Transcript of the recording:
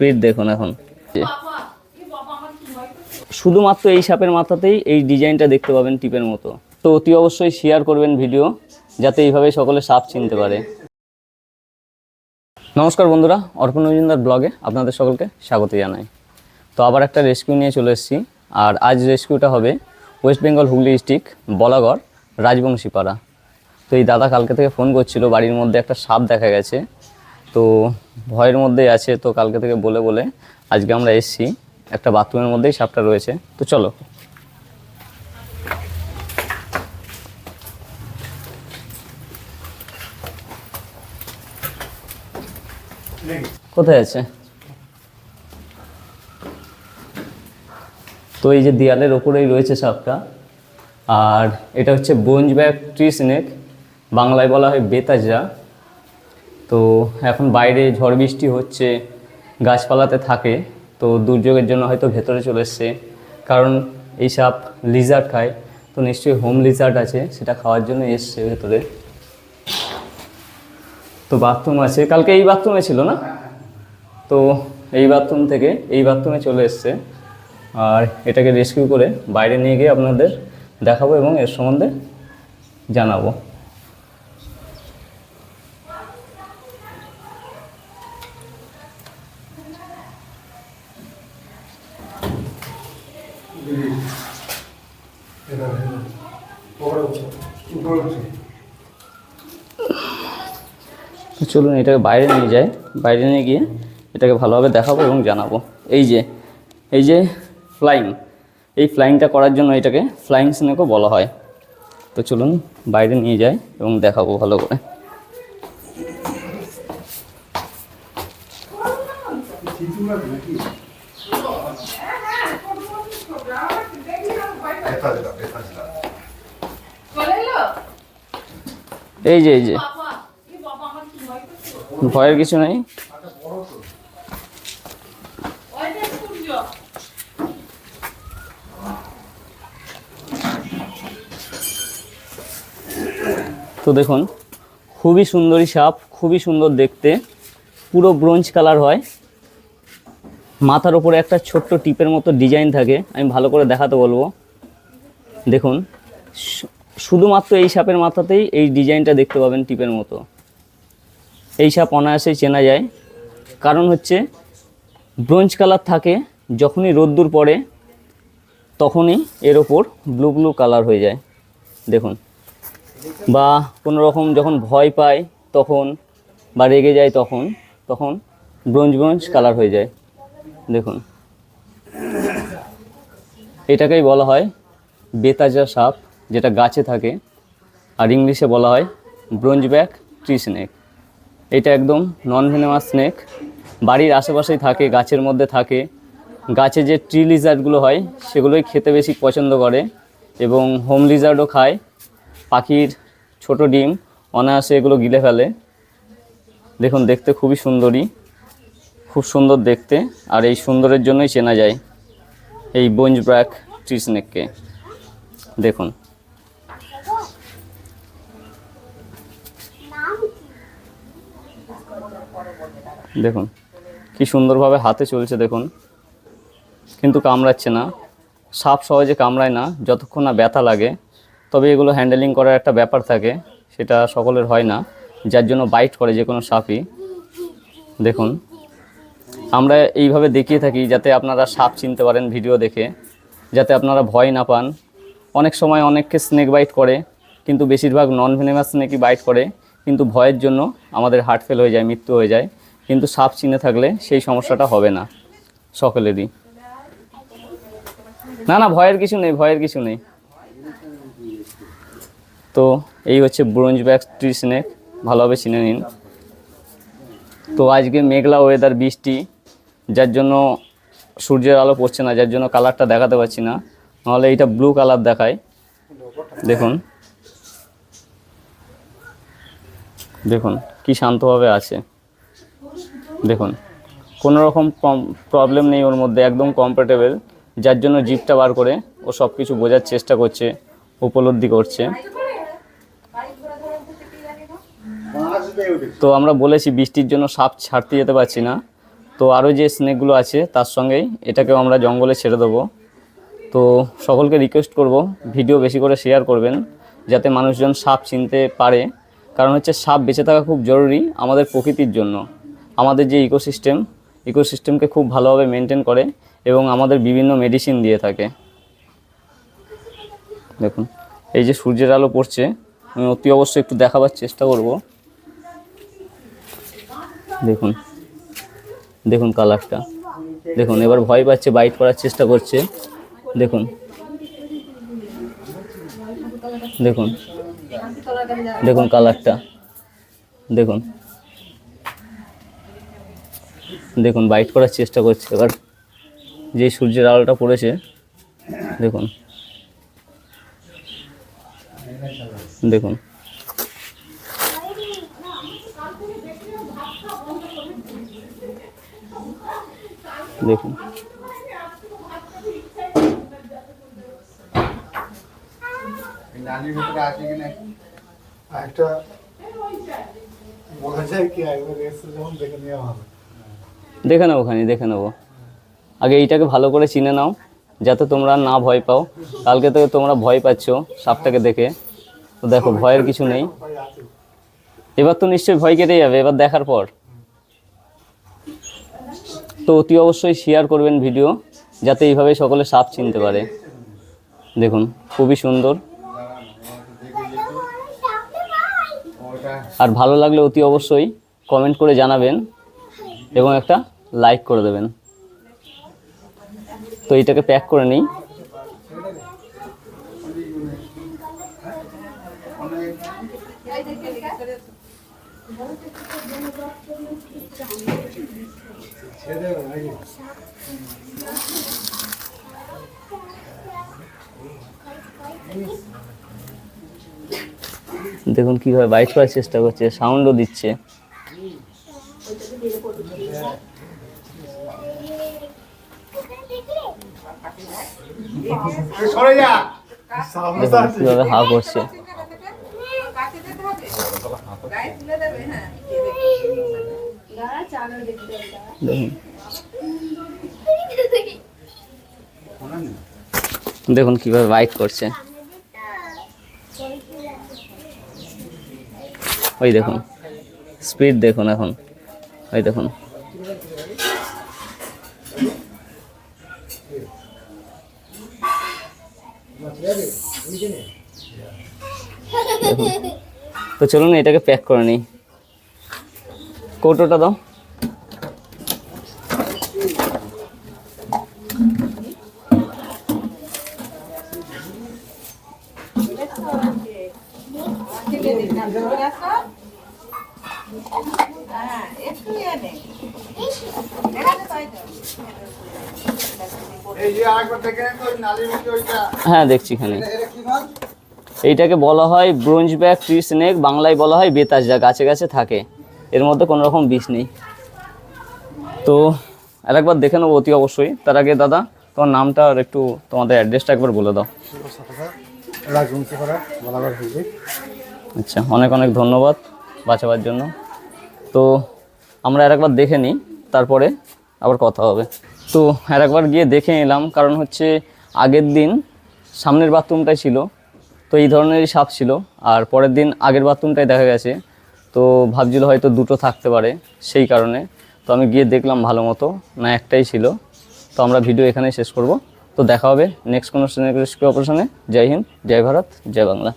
Speed দেখুন এখন। শুধুমাত্র এই সাপের মাথাতেই এই ডিজাইনটা দেখতে পাবেন টিপের মতো। তো অতি অবশ্যই শেয়ার করবেন ভিডিও যাতে এইভাবে সকলে সাপ চিনতে পারে। নমস্কার বন্ধুরা, অর্পণ মজুমদার ব্লগে আপনাদের সকলকে স্বাগত জানাই। তো আবার একটা রেস্কিউ নিয়ে চলে এসেছি, আর আজ রেস্কিউটা হবে ওয়েস্ট বেঙ্গল হুগলি ডিস্ট্রিক্ট বলাগড়, রাজবংশীপাড়া। তো এই দাদা কালকে থেকে ফোন করছিল, বাড়ির মধ্যে একটা সাপ দেখা গেছে। তো ভয়ের মধ্যেই আছে, তো কালকে থেকে বলে বলে আজকে আমরা এসেছি। একটা বাথরুমের মধ্যেই সাপটা রয়েছে। তো চলো। কোথায় আছে? তো এই যে দেয়ালের ওপরেই রয়েছে সাপটা। আর এটা হচ্ছে বঞ্জ ব্যাগ ট্রি স্নেক। বাংলায় বলা হয় বেতাজা। তো এখন বাইরে ঝড় বৃষ্টি হচ্ছে, গাছপালাতে থাকে, তো দুর্যোগের জন্য হয়তো ভেতরে চলে এসছে। কারণ এই সাপ লিজার্ড খায়, তো নিশ্চয়ই হোম লিজার্ড আছে, সেটা খাওয়ার জন্য এসছে ভেতরে। তো বাথরুম আছে, কালকে এই বাথরুমে ছিল না? তো এই বাথরুম থেকে এই বাথরুমে চলে এসছে। আর এটাকে রেস্কিউ করে বাইরে নিয়ে গিয়ে আপনাদের দেখাবো এবং এর সম্বন্ধে জানাব। চলুন এটাকে বাইরে নিয়ে যাই। বাইরে নিয়ে গিয়ে এটাকে ভালোভাবে দেখাবো এবং জানাব। এই যে এই যে ফ্লাইং এই ফ্লাইংটা করার জন্য এটাকে ফ্লাইং স্নেকও বলা হয়। তো চলুন বাইরে নিয়ে যাই এবং দেখাবো ভালো করে। এই যে এই যে। ভয়ের কিছু নেই। তো দেখুন, খুবই সুন্দরী সাপ, খুবই সুন্দর দেখতে। পুরো ব্রোঞ্জ কালার হয়। মাথার ওপরে একটা ছোট্ট টিপের মতো ডিজাইন থাকে। আমি ভালো করে দেখাতে বলব। দেখুন শুধুমাত্র এই সাপের মাথাতেই এই ডিজাইনটা দেখতে পাবেন টিপের মতো। এই সাপ অনায়াসেই চেনা যায়। কারণ হচ্ছে, ব্রোঞ্জ কালার থাকে, যখনই রোদ্দুর পড়ে, তখনই এর ওপর ব্লু ব্লু কালার হয়ে যায়। দেখুন। বা কোনো রকম যখন ভয় পায় তখন, বা রেগে যায় তখন তখন ব্রোঞ্জ ব্রোঞ্জ কালার হয়ে যায়। দেখুন। এটাকেই বলা হয় বেতাজা সাপ, যেটা গাছে থাকে। আর ইংলিশে বলা হয় ব্রোঞ্জ ব্যাক ট্রি স্নেক। এটা একদম নন ভেনেমাস স্নেক বাড়ির আশেপাশেই থাকে, গাছের মধ্যে থাকে। গাছে যে ট্রি লিজার্ডগুলো হয়, সেগুলোই খেতে বেশি পছন্দ করে এবং হোম লিজার্ডও খায়। পাখির ছোট ডিম, অনায়াসে এগুলো গিলে ফেলে। দেখুন, দেখতে খুবই সুন্দরী। খুব সুন্দর দেখতে, আর এই সুন্দরের জন্যই চেনা যায় এই বঞ্জ ব্র্যাক ট্রি স্নেককে দেখুন। দেখুন, কি সুন্দরভাবে হাতে চলছে দেখুন। কিন্তু কামড়াচ্ছে না। সাপ সহজে কামড়ায় না, যতক্ষণ না ব্যথা লাগে। তবে এগুলো হ্যান্ডেলিং করার একটা ব্যাপার থাকে, সেটা সকলের হয় না। যার জন্য বাইট করে যে কোনো সাপই। দেখুন, আমরা এইভাবে দেখিয়ে থাকি যাতে আপনারা সাপ চিনতে পারেন ভিডিও দেখে, যাতে আপনারা ভয় না পান। অনেক সময় অনেককে স্নেক বাইট করে, কিন্তু বেশিরভাগ নন ভেনেমাস স্নেকই বাইট করে। কিন্তু ভয়ের জন্য আমাদের হার্ট ফেল হয়ে যায়, মৃত্যু হয়ে যায়। কিন্তু সাপ চিনে থাকলে সেই সমস্যাটা হবে না সকলেরই। না না, ভয়ের কিছু নেই, ভয়ের কিছু নেই। তো এই হচ্ছে ব্রোঞ্জ ব্যাক ট্রি স্নেক, ভালোভাবে চিনে নিন। তো আজকে মেঘলা ওয়েদার বৃষ্টি, যার জন্য সূর্যের আলো পড়ছে না, যার জন্য কালারটা দেখাতে পারছি না। নাহলে এইটা ব্লু কালার দেখায়। দেখুন। দেখুন, কি শান্তভাবে আছে। দেখুন, কোনো রকম প্রবলেম নেই ওর মধ্যে, একদম কমফোর্টেবল যার জন্য জিপটা বার করে ও সব কিছু বোঝার চেষ্টা করছে, উপলব্ধি করছে। তো আমরা বলেছি, বৃষ্টির জন্য সাপ ছাড়তে যেতে পারছি না। তো আরও যে স্নেকগুলো আছে, তার সঙ্গেই এটাকেও আমরা জঙ্গলে ছেড়ে দেবো। তো সকলকে রিকোয়েস্ট করব ভিডিও বেশি করে শেয়ার করবেন, যাতে মানুষজন সাপ চিনতে পারে। কারণ হচ্ছে সাপ বেঁচে থাকা খুব জরুরি আমাদের প্রকৃতির জন্য। আমাদের যে ইকোসিস্টেম ইকোসিস্টেমকে খুব ভালোভাবে মেনটেন করে এবং আমাদের বিভিন্ন মেডিসিন দিয়ে থাকে। দেখুন, এই যে সূর্যের আলো পড়ছে, আমি অতি অবশ্যই একটু দেখাবার চেষ্টা করব। দেখুন দেখুন কালারটা। দেখুন, এবার ভয় পাচ্ছে বাইট করার চেষ্টা করছে। দেখুন দেখুন। দেখুন কালারটা। দেখুন। দেখুন বাইট করার চেষ্টা করছে। এবার যে সূর্যের আলোটা পড়েছে, দেখুন। দেখুন। দেখুন। ভিতরে আছে কি নাকি? একটা বলা যায় কি একবার এসে যখন দেখে নেওয়া হবে। দেখে নেব খানি দেখে নেব। আগে এইটাকে ভালো করে চিনে নাও যাতে তোমরা না ভয় পাও। কালকে থেকে তোমরা ভয় পাচ্ছ সাপটাকে দেখে। তো দেখো ভয়ের কিছু নেই। এবার তো নিশ্চয়ই ভয় কেটে যাবে এবার দেখার পর। তো অতি অবশ্যই শেয়ার করবেন ভিডিও যাতে এইভাবে সকলে সাপ চিনতে পারে। দেখুন খুবই সুন্দর। আর ভালো লাগলে অতি অবশ্যই কমেন্ট করে জানাবেন এবং একটা লাইক করে দেবেন। তো এইটাকে প্যাক করে নিই। দেবে নাকি দেখুন কীভাবে বাইট করার চেষ্টা করছে সাউন্ডও দিচ্ছে। কীভাবে হা করছে। দেখুন। দেখুন কীভাবে বাইট করছে। ওই দেখুন স্পিড দেখুন এখন, ওই দেখুন। তো চলুন এটাকে প্যাক করে নিই কৌটোটা দাও এই যে আরেকবার দেখে নেন তো ওই নালির ভিতরে ওইটা হ্যাঁ দেখছি এখানে। এইটাকে বলা হয় ব্রোঞ্জ ব্যাগ ট্রি স্নেক বাংলায় বলা হয় বেতাস যা গাছে গাছে থাকে। এর মধ্যে কোনো রকম বিষ নেই। তো আর একবার দেখে নেব অতি অবশ্যই। তার আগে দাদা তোমার নামটা আর একটু তোমাদের অ্যাড্রেসটা একবার বলে দাও। আচ্ছা অনেক অনেক ধন্যবাদ বাঁচাবার জন্য। তো আমরা আর একবার দেখে নিই তারপরে আবার কথা হবে। তো আর একবার গিয়ে দেখে নিলাম, কারণ হচ্ছে আগের দিন সামনের বাথরুমটাই ছিল, তো এই ধরনেরই সাপ ছিল, আর পরের দিন আগের বাথরুমটাই দেখা গেছে, তো ভাবছিল হয়তো দুটো থাকতে পারে সেই কারণে, তো আমি গিয়ে দেখলাম ভালো মতো, না একটাই ছিল, তো আমরা ভিডিও এখানেই শেষ করব, তো দেখা হবে নেক্সট কোনো রেস্কিউ অপারেশনে জয় হিন্দ, জয় ভারত, জয় বাংলা।